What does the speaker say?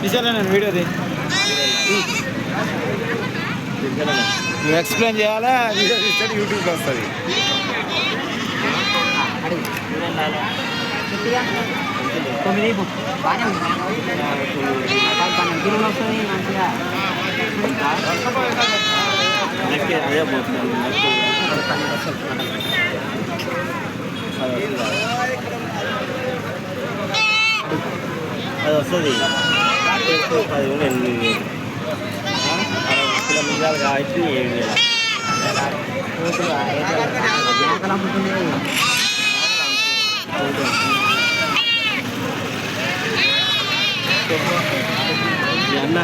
తీసారా నేను వీడియోది నువ్వు ఎక్స్ప్లెయిన్ చేయాలా? వీడియో తీస్తే యూట్యూబ్లో వస్తుంది వస్తుంది. మంచిగా అదే పోతుంది అది వస్తుంది పదివేలు ఎనిమిది వేలు అరవై కిలోమీటర్లు కాబట్టి ఏడు వేలు రోజులు మేకలు అమ్ముతున్నాయి ఈ అన్న